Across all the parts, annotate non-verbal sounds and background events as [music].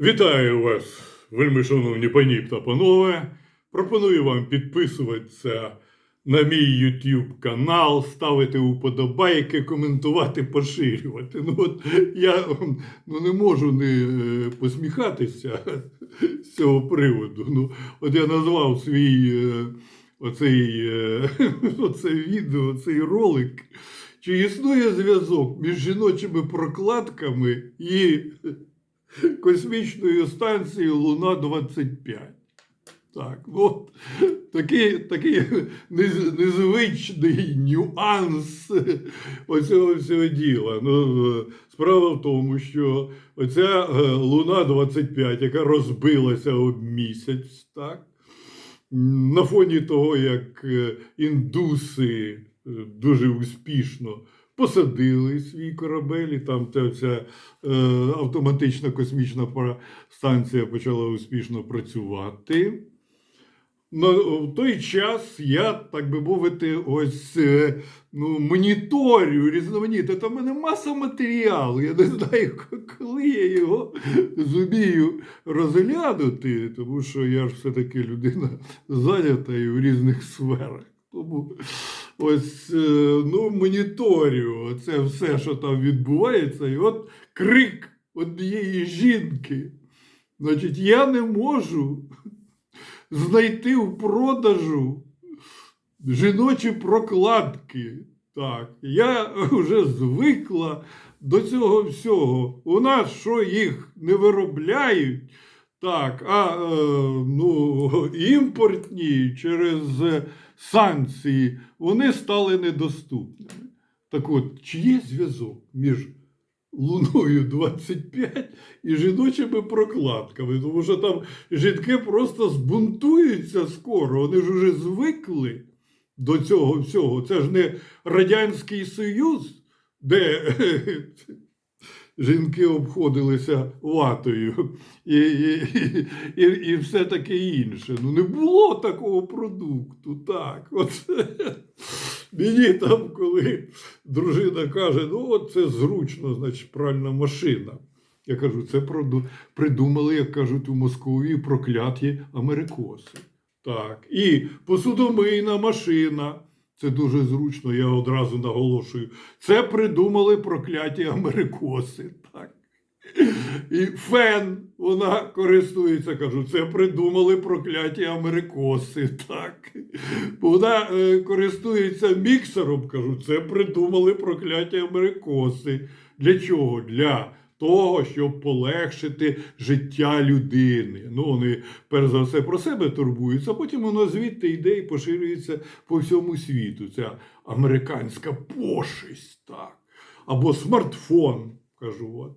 Вітаю вас, вельми шановні пані та панове. Пропоную вам підписуватися на мій YouTube канал, ставити уподобайки, коментувати, поширювати. Ну от я ну, не можу не е, посміхатися з цього приводу. Ну, от я назвав свій е, оцей, е, [laughs] оце відео, цей ролик. Чи існує зв'язок між жіночими прокладками і космічною станцією Луна 25. Так, ну, от такий, такий незвичний нюанс оцього всього діла. Ну, справа в тому, що оця е, Луна 25, яка розбилася об місяць, так, на фоні того, як е, індуси е, дуже успішно посадили свій корабель, і там ця, ця е, автоматична космічна станція почала успішно працювати. Ну, в той час я, так би мовити, ось е, ну, моніторю різноманітне. Там в мене маса матеріалу. Я не знаю, [laughs] коли я його зумію розглянути, тому що я ж все-таки людина [laughs] зайнята і в різних сферах. Тому ось е, ну, моніторю це все, що там відбувається, і от крик однієї жінки. Значить, я не можу знайти в продажу жіночі прокладки. Так, я вже звикла до цього всього. У нас що їх не виробляють, так, а е, ну, імпортні через санкції вони стали недоступними. Так от, чи є зв'язок між Луною 25 і жіночими прокладками? Тому що там жінки просто збунтуються скоро, вони ж уже звикли до цього всього. Це ж не Радянський Союз, де [laughs] жінки обходилися ватою і, і, і, і все таке інше. Ну, не було такого продукту. Так. От. [laughs] Мені там, коли дружина каже, ну от це зручно, значить, пральна машина. Я кажу, це придумали, як кажуть у Москві, прокляті америкоси. Так. І посудомийна машина. Це дуже зручно, я одразу наголошую. Це придумали прокляті америкоси. Так. І фен вона користується, кажу, це придумали прокляті америкоси. Так. Вона е, користується міксером, кажу, це придумали прокляті америкоси. Для чого? Для того, щоб полегшити життя людини. Ну, вони перш за все про себе турбуються, а потім воно звідти йде і поширюється по всьому світу. Ця американська пошесть, так. Або смартфон, кажу, от.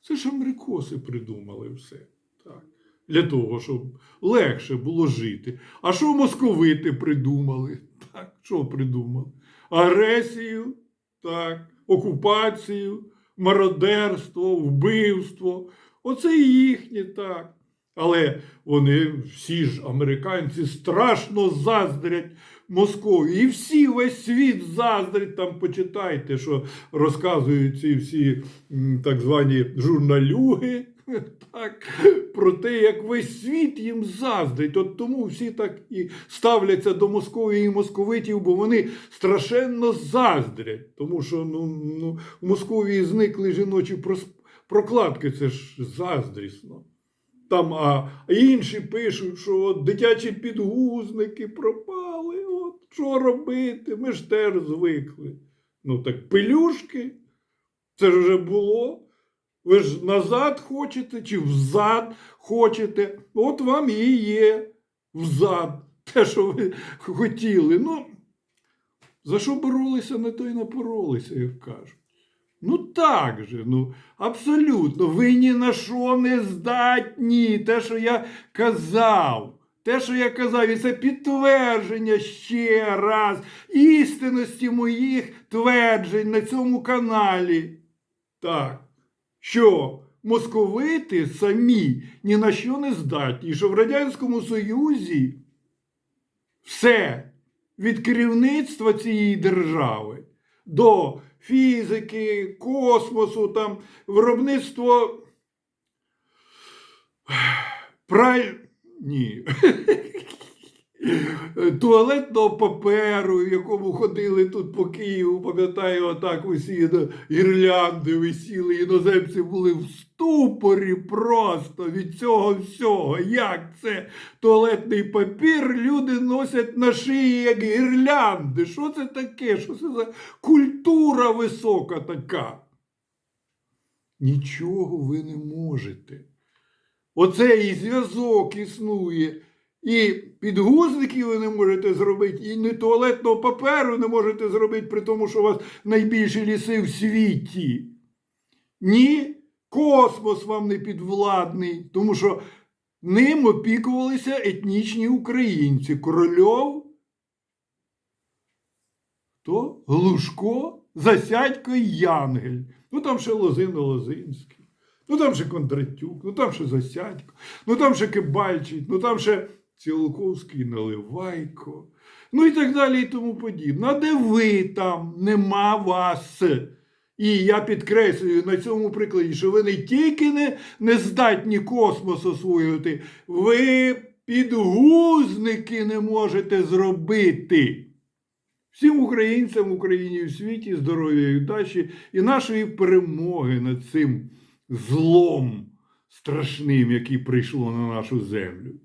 Це ж америкоси придумали все. Так. Для того, щоб легше було жити. А що московити придумали? Так, що придумали? Агресію, так, окупацію, мародерство, вбивство. Оце їхнє так. Але вони всі ж американці страшно заздрять Москові. І всі весь світ заздрить. Там почитайте, що розказують ці всі так звані журналюги. [laughs] Так, про те, як весь світ їм заздрить. От тому всі так і ставляться до Московії і московитів, бо вони страшенно заздрять. Тому що ну, ну, в Московії зникли жіночі прокладки, це ж заздрісно. Там, а інші пишуть, що дитячі підгузники пропали. Що робити? Ми ж теж звикли. Ну так пелюшки, це ж вже було. Ви ж назад хочете чи взад хочете. От вам і є взад. Те, що ви хотіли. Ну, за що боролися, на то й напоролися, як кажуть. Ну так же, ну абсолютно. Ви ні на що не здатні. Те, що я казав. Те, що я казав, і це підтвердження ще раз істинності моїх тверджень на цьому каналі. Так, що московити самі ні на що не здатні, що в Радянському Союзі все від керівництва цієї держави до фізики, космосу, там, виробництво Праль... Ні. [laughs] Туалетного паперу, в якому ходили тут по Києву, пам'ятаю, отак усі гірлянди висіли, іноземці були в ступорі просто від цього всього. Як це туалетний папір люди носять на шиї як гірлянди? Що це таке? Що це за культура висока така? Нічого ви не можете. Оцей зв'язок існує. І підгузників ви не можете зробити, і не туалетного паперу не можете зробити, при тому, що у вас найбільші ліси в світі. Ні, космос вам не підвладний, тому що ним опікувалися етнічні українці. Корольов, то Глушко, Засядько і Янгель. Ну там ще Лозино Лозинський. Ну там ще Кондратюк, ну там ще Засядько, ну там ще Кибальчик, ну там ще Цілковський Наливайко, ну і так далі, і тому подібне. А де ви там нема вас? І я підкреслюю на цьому прикладі, що ви не тільки не, не здатні космос освоювати, ви підгузники не можете зробити. Всім українцям Україні в світі здоров'я і удачі і нашої перемоги над цим злом страшним, який прийшло на нашу землю.